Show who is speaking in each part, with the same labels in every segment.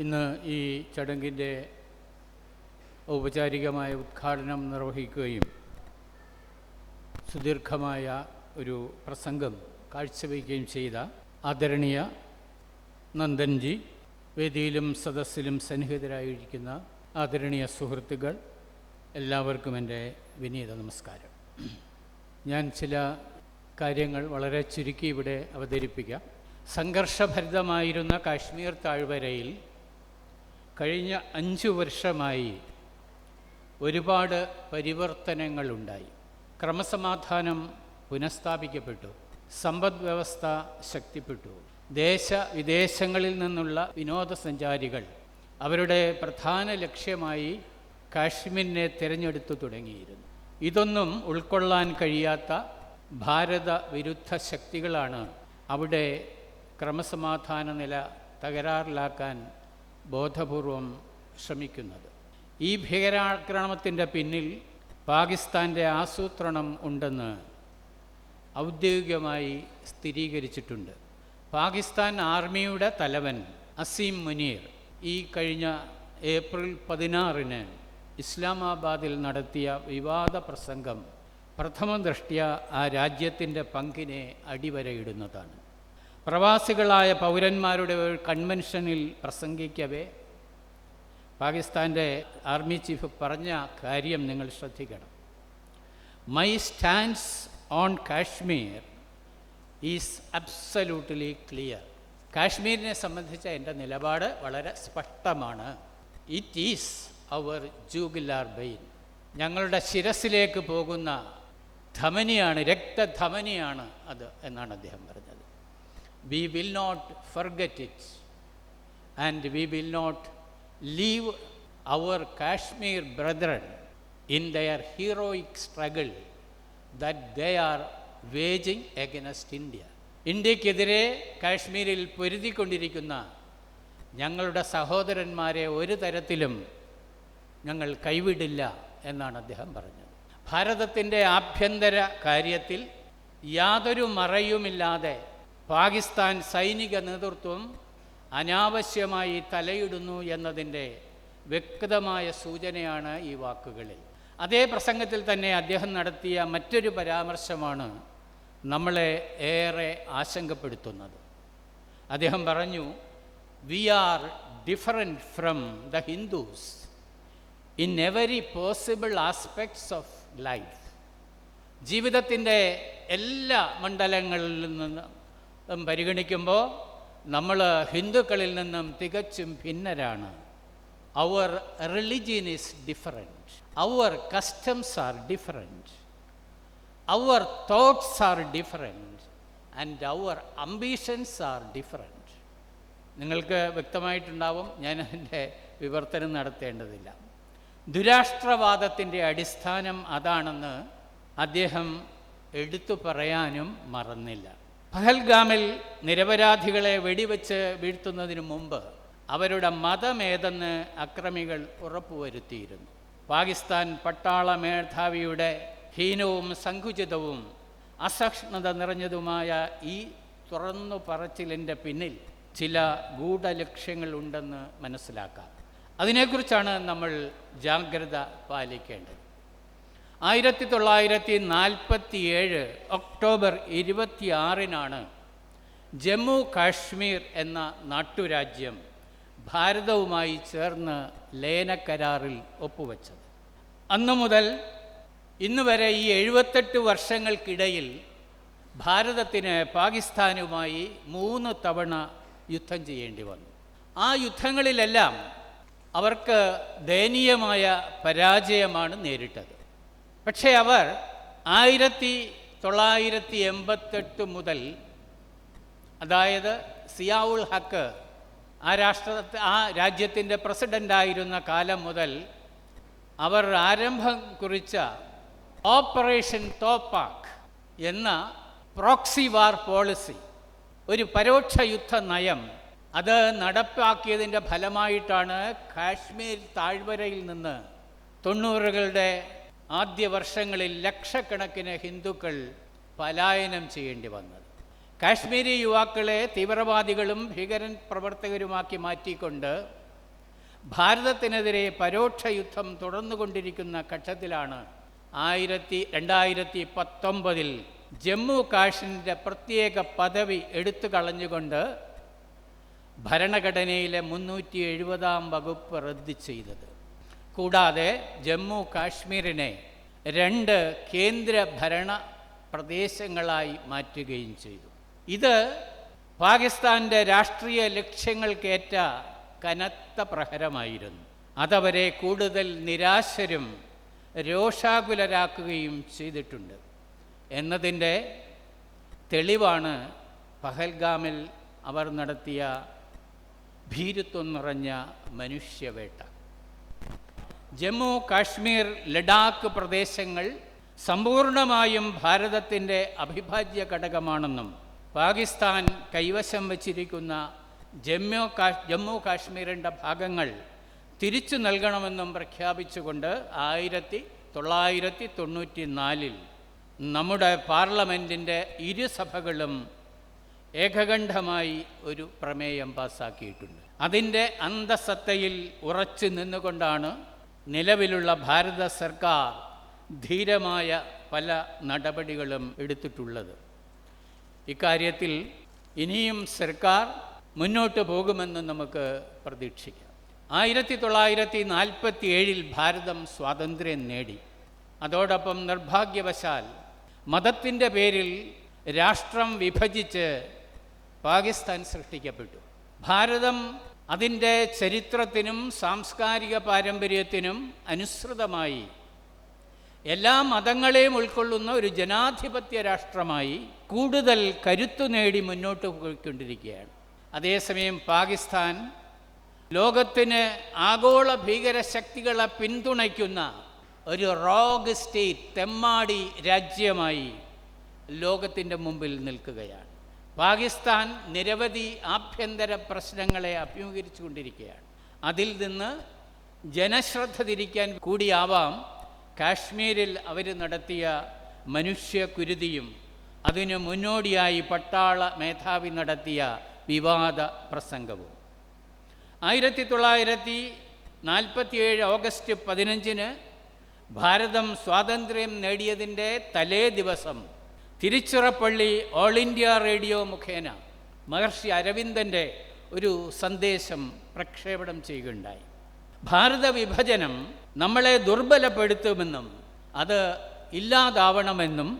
Speaker 1: ഇന്ന് ഈ ചടങ്ങിന്റെ ഔപചാരികമായ ഉദ്ഘാടനം നിർവഹിക്കുകയും സുദീർഘമായ ഒരു പ്രസംഗം കാഴ്ചവെക്കുകയും ചെയ്ത ആദരണീയ നന്ദൻജി വേദിയിലും സദസ്സിലും സന്നിഹിതരായിരിക്കുന്ന ആദരണീയ സുഹൃത്തുക്കൾ എല്ലാവർക്കും എന്റെ വിനീത നമസ്കാരം. ഞാൻ ചില കാര്യങ്ങൾ വളരെ ചുരുക്കി ഇവിടെ അവതരിപ്പിക്കാം. സംഘർഷഭരിതമായിരുന്ന കാശ്മീർ താഴ്വരയിൽ കഴിഞ്ഞ അഞ്ചു വർഷമായി ഒരുപാട് പരിവർത്തനങ്ങളുണ്ടായി. ക്രമസമാധാനം പുനഃസ്ഥാപിക്കപ്പെട്ടു. സമ്പദ്വ്യവസ്ഥ ശക്തിപ്പെട്ടു. ദേശ വിദേശങ്ങളിൽ നിന്നുള്ള വിനോദസഞ്ചാരികൾ അവരുടെ പ്രധാന ലക്ഷ്യമായി കാശ്മീരിനെ തിരഞ്ഞെടുത്തു തുടങ്ങിയിരുന്നു. ഇതൊന്നും ഉൾക്കൊള്ളാൻ കഴിയാത്ത ഭാരത വിരുദ്ധ ശക്തികളാണ് അവിടെ ക്രമസമാധാന നില തകരാറിലാക്കാൻ ബോധപൂർവം ശ്രമിക്കുന്നത്. ഈ ഭീകരാക്രമണത്തിന്റെ പിന്നിൽ പാകിസ്ഥാന്റെ ആസൂത്രണം ഉണ്ടെന്ന് ഔദ്യോഗികമായി സ്ഥിരീകരിച്ചിട്ടുണ്ട്. പാകിസ്ഥാൻ ആർമിയുടെ തലവൻ അസീം മുനീർ ഈ കഴിഞ്ഞ ഏപ്രിൽ പതിനാറിന് ഇസ്ലാമാബാദിൽ നടത്തിയ വിവാദ പ്രസംഗം പ്രഥമ ദൃഷ്ട്യ ആ രാജ്യത്തിന്റെ പങ്കിനെ അടിവരയിടുന്നതാണ്. പ്രവാസികളായ പൗരന്മാരുടെ ഒരു കൺവെൻഷനിൽ പ്രസംഗിക്കവേ പാകിസ്ഥാന്റെ ആർമി ചീഫ് പറഞ്ഞ കാര്യം നിങ്ങൾ ശ്രദ്ധിക്കണം. My stands on Kashmir is absolutely clear കാശ്മീരിനെ സംബന്ധിച്ച എന്റെ നിലപാട് വളരെ സ്പഷ്ടമാണ്. ഇറ്റ് ഈസ് അവർ ജൂഗിലാർ ബെയിൻ ഞങ്ങളുടെ ശിരസിലേക്ക് പോകുന്ന ധമനിയാണ് രക്തധമനിയാണ് അത് എന്നാണ് അദ്ദേഹം പറഞ്ഞത്. We will not forget it and we will not leave our Kashmir brethren in their heroic struggle that they are waging against India ഇന്ത്യക്കെതിരെ കാശ്മീരിൽ പൊരുതിക്കൊണ്ടിരിക്കുന്ന ഞങ്ങളുടെ സഹോദരന്മാരെ ഒരു തരത്തിലും ഞങ്ങൾ കൈവിടില്ല എന്നാണ് അദ്ദേഹം പറഞ്ഞത്. ഭാരതത്തിന്റെ ആഭ്യന്തര കാര്യത്തിൽ യാതൊരു മറയുമില്ലാതെ പാകിസ്ഥാൻ സൈനിക നേതൃത്വം അനാവശ്യമായി തലയിടുന്നു എന്നതിന്റെ വ്യക്തമായ സൂചനയാണ് ഈ വാക്കുകളിൽ. അതേ പ്രസംഗത്തിൽ തന്നെ അദ്ദേഹം നടത്തിയ മറ്റൊരു പരാമർശമാണ് നമ്മളെ ഏറെ ആശങ്കപ്പെടുത്തുന്നത്. അദ്ദേഹം പറഞ്ഞു we are different from the Hindus in every possible aspects of life ജീവിതത്തിന്റെ എല്ലാ മണ്ഡലങ്ങളിൽ നിന്നും പരിഗണിക്കുമ്പോൾ നമ്മൾ ഹിന്ദുക്കളിൽ നിന്നും തികച്ചും ഭിന്നരാണ്. Our religion is different our customs are different our thoughts are different and our ambitions are different നിങ്ങൾക്ക് വ്യക്തമായിട്ടുണ്ടാവും ഞാൻ അതിന്റെ വിവർത്തനം നടത്തേണ്ടതില്ല. ദുരാഷ്ട്രവാദത്തിന്റെ അടിസ്ഥാനം അതാണെന്ന് അദ്ദേഹം എടുത്തു പറയാനും മറന്നില്ല. പഹൽഗാമിൽ നിരപരാധികളെ വെടിവെച്ച് വീഴ്ത്തുന്നതിനു മുമ്പ് അവരുടെ മതമേതെന്ന് അക്രമികൾ ഉറപ്പുവരുത്തിയിരുന്നു. പാകിസ്ഥാൻ പട്ടാള മേധാവിയുടെ ഹീനവും സങ്കുചിതവും അസഹിഷ്ണുത നിറഞ്ഞതുമായ ഈ തുറന്നു പറച്ചിലിന്റെ പിന്നിൽ ചില ഗൂഢലക്ഷ്യങ്ങളുണ്ടെന്ന് മനസ്സിലാക്കാം. അതിനെക്കുറിച്ചാണ് നമ്മൾ ജാഗ്രത പാലിക്കേണ്ടത്. ആയിരത്തി തൊള്ളായിരത്തി നാൽപ്പത്തി ഏഴ് ഒക്ടോബർ ഇരുപത്തിയാറിനാണ് ജമ്മു കാശ്മീർ എന്ന നാട്ടുരാജ്യം ഭാരതവുമായി ചേർന്ന് ലയനക്കരാറിൽ ഒപ്പുവെച്ചത്. അന്നു മുതൽ ഇന്ന് വരെ ഈ എഴുപത്തെട്ട് വർഷങ്ങൾക്കിടയിൽ ഭാരതത്തിന് പാകിസ്ഥാനുമായി മൂന്ന് തവണ യുദ്ധം ചെയ്യേണ്ടി വന്നു. ആ യുദ്ധങ്ങളിലെല്ലാം അവർക്ക് ദയനീയമായ പരാജയമാണ് നേരിട്ടത്. പക്ഷേ അവർ ആയിരത്തി തൊള്ളായിരത്തി എൺപത്തെട്ട് മുതൽ അതായത് സിയാവുൾ ഹക്ക് ആ രാഷ്ട്ര ആ രാജ്യത്തിന്റെ പ്രസിഡന്റായിരുന്ന കാലം മുതൽ അവർ ആരംഭം കുറിച്ച ഓപ്പറേഷൻ തോപ്പാക്ക് എന്ന പ്രോക്സി വാർ പോളിസി ഒരു പരോക്ഷ യുദ്ധ നയം അത് നടപ്പാക്കിയതിന്റെ ഫലമായിട്ടാണ് കാശ്മീർ താഴ്വരയിൽ നിന്ന് തൊണ്ണൂറുകളുടെ ആദ്യ വർഷങ്ങളിൽ ലക്ഷക്കണക്കിന് ഹിന്ദുക്കൾ പലായനം ചെയ്യേണ്ടി വന്നത്. കാശ്മീരി യുവാക്കളെ തീവ്രവാദികളും ഭീകരൻ പ്രവർത്തകരുമാക്കി മാറ്റിക്കൊണ്ട് ഭാരതത്തിനെതിരെ പരോക്ഷ യുദ്ധം തുടർന്നുകൊണ്ടിരിക്കുന്ന ഘട്ടത്തിലാണ് ആയിരത്തി രണ്ടായിരത്തി പത്തൊമ്പതിൽ ജമ്മു കാശ്മീരിന്റെ പ്രത്യേക പദവി എടുത്തു കളഞ്ഞുകൊണ്ട് ഭരണഘടനയിലെ മുന്നൂറ്റി എഴുപതാം വകുപ്പ് റദ്ദ് ചെയ്തത്. കൂടാതെ ജമ്മു കാശ്മീരിനെ രണ്ട് കേന്ദ്ര ഭരണ പ്രദേശങ്ങളായി മാറ്റുകയും ചെയ്തു. ഇത് പാകിസ്ഥാന്റെ രാഷ്ട്രീയ ലക്ഷ്യങ്ങൾക്കേറ്റ കനത്ത പ്രഹരമായിരുന്നു. അതവരെ കൂടുതൽ നിരാശരും രോഷാകുലരാക്കുകയും ചെയ്തിട്ടുണ്ട്. എന്നതിന്റെ തെളിവാണ് പഹൽഗാമിൽ അവർ നടത്തിയ ഭീരുത്വം നിറഞ്ഞ മനുഷ്യവേട്ട. ജമ്മു കാശ്മീർ ലഡാക്ക് പ്രദേശങ്ങൾ സമ്പൂർണമായും ഭാരതത്തിന്റെ അവിഭാജ്യ ഘടകമാണെന്നും പാകിസ്ഥാൻ കൈവശം വച്ചിരിക്കുന്ന ജമ്മു ജമ്മു കാശ്മീരിന്റെ ഭാഗങ്ങൾ തിരിച്ചു നൽകണമെന്നും പ്രഖ്യാപിച്ചുകൊണ്ട് ആയിരത്തി തൊള്ളായിരത്തി തൊണ്ണൂറ്റി നാലിൽ നമ്മുടെ പാർലമെന്റിന്റെ ഇരുസഭകളും ഏകകണ്ഠമായി ഒരു പ്രമേയം പാസ്സാക്കിയിട്ടുണ്ട്. അതിന്റെ അന്തസത്തയിൽ ഉറച്ചു നിന്നുകൊണ്ടാണ് നിലവിലുള്ള ഭാരത സർക്കാർ ധീരമായ പല നടപടികളും എടുത്തിട്ടുള്ളത്. ഇക്കാര്യത്തിൽ ഇനിയും സർക്കാർ മുന്നോട്ട് പോകുമെന്ന് നമുക്ക് പ്രതീക്ഷിക്കാം. ആയിരത്തി തൊള്ളായിരത്തി നാൽപ്പത്തി ഏഴിൽ ഭാരതം സ്വാതന്ത്ര്യം നേടി. അതോടൊപ്പം നിർഭാഗ്യവശാൽ മതത്തിന്റെ പേരിൽ രാഷ്ട്രം വിഭജിച്ച് പാകിസ്ഥാൻ സൃഷ്ടിക്കപ്പെട്ടു. ഭാരതം അതിന്റെ ചരിത്രത്തിനും സാംസ്കാരിക പാരമ്പര്യത്തിനും അനുസൃതമായി എല്ലാ മതങ്ങളെയും ഉൾക്കൊള്ളുന്ന ഒരു ജനാധിപത്യ രാഷ്ട്രമായി കൂടുതൽ കരുത്തു നേടി മുന്നോട്ട് പോയിക്കൊണ്ടിരിക്കുകയാണ്. അതേസമയം പാകിസ്ഥാൻ ലോകത്തിന് ആഗോള ഭീകരശക്തികളെ പിന്തുണയ്ക്കുന്ന ഒരു റോഗ് സ്റ്റേറ്റ് തെമ്മാടി രാജ്യമായി ലോകത്തിന്റെ മുമ്പിൽ നിൽക്കുകയാണ്. പാകിസ്ഥാൻ നിരവധി ആഭ്യന്തര പ്രശ്നങ്ങളെ അഭിമുഖീകരിച്ചു കൊണ്ടിരിക്കുകയാണ് അതിൽ നിന്ന് ജനശ്രദ്ധ തിരിക്കാൻ കൂടിയാവാം. കാശ്മീരിൽ അവർ നടത്തിയ മനുഷ്യക്കുരുതിയും അതിനു മുന്നോടിയായി പട്ടാള മേധാവി നടത്തിയ വിവാദ പ്രസംഗവും. ആയിരത്തി തൊള്ളായിരത്തി നാൽപ്പത്തിയേഴ് ഓഗസ്റ്റ് പതിനഞ്ചിന് ഭാരതം സ്വാതന്ത്ര്യം നേടിയതിന്റെ തലേ ദിവസം തിരുച്ചിറപ്പള്ളി ഓൾ ഇന്ത്യ റേഡിയോ മുഖേന മഹർഷി അരവിന്ദന്റെ ഒരു സന്ദേശം പ്രക്ഷേപണം ചെയ്യുകയുണ്ടായി. ഭാരത വിഭജനം നമ്മളെ ദുർബലപ്പെടുത്തുമെന്നും അത് ഇല്ലാതാവണമെന്നും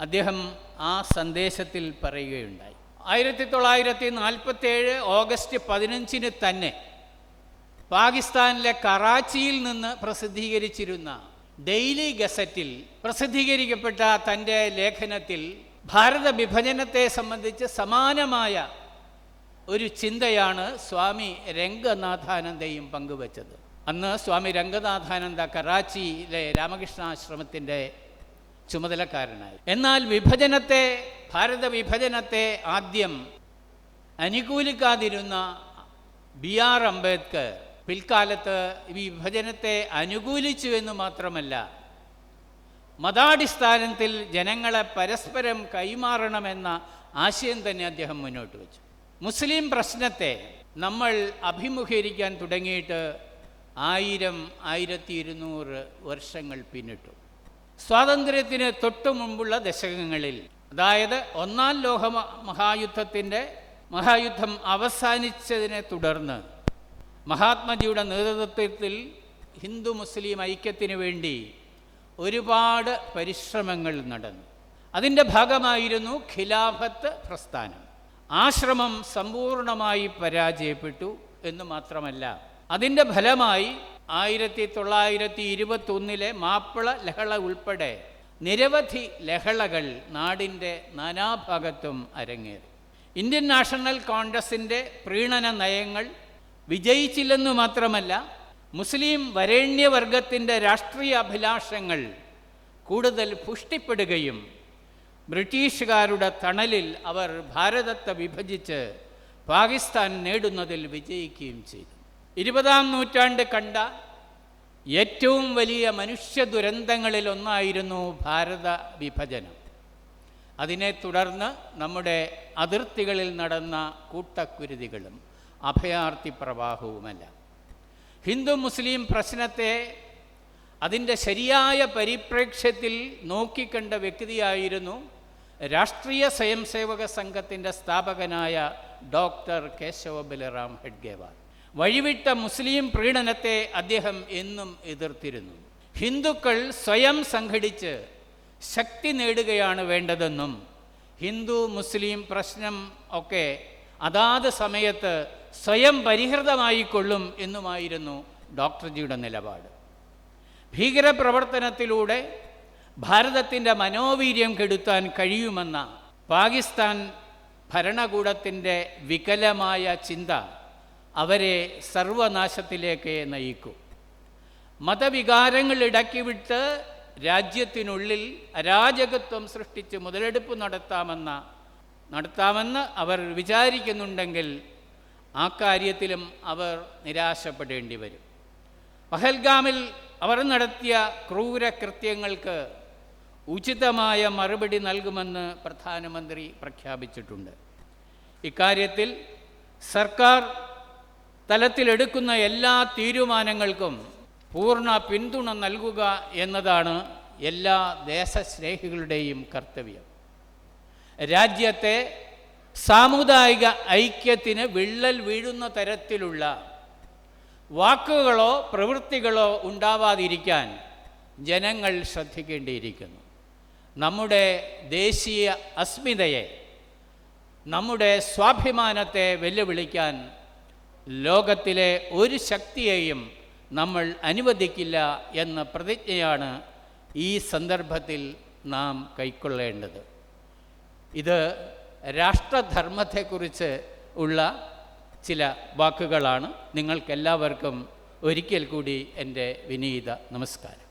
Speaker 1: അദ്ദേഹം ആ സന്ദേശത്തിൽ പറയുകയുണ്ടായി. ആയിരത്തി തൊള്ളായിരത്തി നാൽപ്പത്തേഴ് ഓഗസ്റ്റ് പതിനഞ്ചിന് തന്നെ പാകിസ്ഥാനിലെ കറാച്ചിയിൽ നിന്ന് പ്രസിദ്ധീകരിച്ചിരുന്ന ഡെയിലി ഗസറ്റിൽ പ്രസിദ്ധീകരിക്കപ്പെട്ട തന്റെ ലേഖനത്തിൽ ഭാരത വിഭജനത്തെ സംബന്ധിച്ച് സമാനമായ ഒരു ചിന്തയാണ് സ്വാമി രംഗനാഥാനന്ദയും പങ്കുവച്ചത്. അന്ന് സ്വാമി രംഗനാഥാനന്ദ കറാച്ചിയിലെ രാമകൃഷ്ണാശ്രമത്തിന്റെ ചുമതലക്കാരനായി. എന്നാൽ വിഭജനത്തെ ഭാരത വിഭജനത്തെ ആദ്യം അനുകൂലിക്കാതിരുന്ന ബി ആർ അംബേദ്കർ പിൽക്കാലത്ത് ഈ വിഭജനത്തെ അനുകൂലിച്ചു എന്ന് മാത്രമല്ല മതാടിസ്ഥാനത്തിൽ ജനങ്ങളെ പരസ്പരം കൈമാറണമെന്ന ആശയം തന്നെ അദ്ദേഹം മുന്നോട്ട് വെച്ചു. മുസ്ലിം പ്രശ്നത്തെ നമ്മൾ അഭിമുഖീകരിക്കാൻ തുടങ്ങിയിട്ട് ആയിരം ആയിരത്തി ഇരുന്നൂറ് വർഷങ്ങൾ പിന്നിട്ടു. സ്വാതന്ത്ര്യത്തിന് തൊട്ടു മുമ്പുള്ള ദശകങ്ങളിൽ അതായത് ഒന്നാം ലോക മഹായുദ്ധത്തിന്റെ മഹായുദ്ധം അവസാനിച്ചതിനെ തുടർന്ന് മഹാത്മജിയുടെ നേതൃത്വത്തിൽ ഹിന്ദു മുസ്ലിം ഐക്യത്തിന് വേണ്ടി ഒരുപാട് പരിശ്രമങ്ങൾ നടന്നു. അതിന്റെ ഭാഗമായിരുന്നു ഖിലാഫത്ത് പ്രസ്ഥാനം. ആശ്രമം സമ്പൂർണമായി പരാജയപ്പെട്ടു എന്ന് മാത്രമല്ല അതിന്റെ ഫലമായി ആയിരത്തി തൊള്ളായിരത്തി ഇരുപത്തൊന്നിലെ മാപ്പിള ലഹള ഉൾപ്പെടെ നിരവധി ലഹളകൾ നാടിന്റെ നാനാഭാഗത്തും അരങ്ങേറി. ഇന്ത്യൻ നാഷണൽ കോൺഗ്രസിന്റെ പ്രീണന നയങ്ങൾ വിജയിച്ചില്ലെന്നു മാത്രമല്ല മുസ്ലിം വരേണ്യവർഗത്തിന്റെ രാഷ്ട്രീയ അഭിലാഷങ്ങൾ കൂടുതൽ പുഷ്ടിപ്പെടുകയും ബ്രിട്ടീഷുകാരുടെ തണലിൽ അവർ ഭാരതത്തെ വിഭജിച്ച് പാകിസ്ഥാൻ നേടുന്നതിൽ വിജയിക്കുകയും ചെയ്തു. ഇരുപതാം നൂറ്റാണ്ട് കണ്ട ഏറ്റവും വലിയ മനുഷ്യ ദുരന്തങ്ങളിലൊന്നായിരുന്നു ഭാരത വിഭജനം. അതിനെ തുടർന്ന് നമ്മുടെ അതിർത്തികളിൽ നടന്ന കൂട്ടക്കുരുതികളും അഭയാർത്ഥി പ്രവാഹവുമല്ല. ഹിന്ദു മുസ്ലിം പ്രശ്നത്തെ അതിന്റെ ശരിയായ പരിപ്രേക്ഷ്യത്തിൽ നോക്കിക്കണ്ട വ്യക്തിയായിരുന്നു രാഷ്ട്രീയ സ്വയംസേവക സംഘത്തിന്റെ സ്ഥാപകനായ ഡോക്ടർ കേശവ ബലറാം ഹെഡ്ഗേവാർ വഴിവിട്ട മുസ്ലിം പ്രീണനത്തെ അദ്ദേഹം എന്നും എതിർത്തിരുന്നു. ഹിന്ദുക്കൾ സ്വയം സംഘടിച്ച് ശക്തി നേടുകയാണ് വേണ്ടതെന്നും ഹിന്ദു മുസ്ലിം പ്രശ്നം ഒക്കെ അതാത് സമയത്ത് സ്വയം പരിഹൃതമായിക്കൊള്ളും എന്നുമായിരുന്നു ഡോക്ടർജിയുടെ നിലപാട്. ഭീകരപ്രവർത്തനത്തിലൂടെ ഭാരതത്തിന്റെ മനോവീര്യം കെടുത്താൻ കഴിയുമെന്ന പാകിസ്ഥാൻ ഭരണകൂടത്തിന്റെ വികലമായ ചിന്ത അവരെ സർവനാശത്തിലേക്ക് നയിക്കും. മതവികാരങ്ങൾ ഇടക്കിവിട്ട് രാജ്യത്തിനുള്ളിൽ അരാജകത്വം സൃഷ്ടിച്ച് മുതലെടുപ്പ് നടത്താമെന്ന നടത്താമെന്ന് അവർ വിചാരിക്കുന്നുണ്ടെങ്കിൽ ആ കാര്യത്തിലും അവർ നിരാശപ്പെടേണ്ടി വരും. പഹൽഗാമിൽ അവർ നടത്തിയ ക്രൂരകൃത്യങ്ങൾക്ക് ഉചിതമായ മറുപടി നൽകുമെന്ന് പ്രധാനമന്ത്രി പ്രഖ്യാപിച്ചിട്ടുണ്ട്. ഇക്കാര്യത്തിൽ സർക്കാർ തലത്തിലെടുക്കുന്ന എല്ലാ തീരുമാനങ്ങൾക്കും പൂർണ പിന്തുണ നൽകുക എന്നതാണ് എല്ലാ ദേശസ്നേഹികളുടെയും കർത്തവ്യം. രാജ്യത്തെ സാമുദായിക ഐക്യത്തിന് വിള്ളൽ വീഴുന്ന തരത്തിലുള്ള വാക്കുകളോ പ്രവൃത്തികളോ ഉണ്ടാവാതിരിക്കാൻ ജനങ്ങൾ ശ്രദ്ധിക്കേണ്ടിയിരിക്കുന്നു. നമ്മുടെ ദേശീയ അസ്മിതയെ നമ്മുടെ സ്വാഭിമാനത്തെ വെല്ലുവിളിക്കാൻ ലോകത്തിലെ ഒരു ശക്തിയെയും നമ്മൾ അനുവദിക്കില്ല എന്ന പ്രതിജ്ഞയാണ് ഈ സന്ദർഭത്തിൽ നാം കൈക്കൊള്ളേണ്ടത്. ഇത് രാഷ്ട്രധർമ്മത്തെക്കുറിച്ച് ഉള്ള ചില വാക്കുകളാണ് നിങ്ങൾക്കെല്ലാവർക്കും ഒരിക്കൽ കൂടി എന്റെ വിനീത നമസ്കാരം.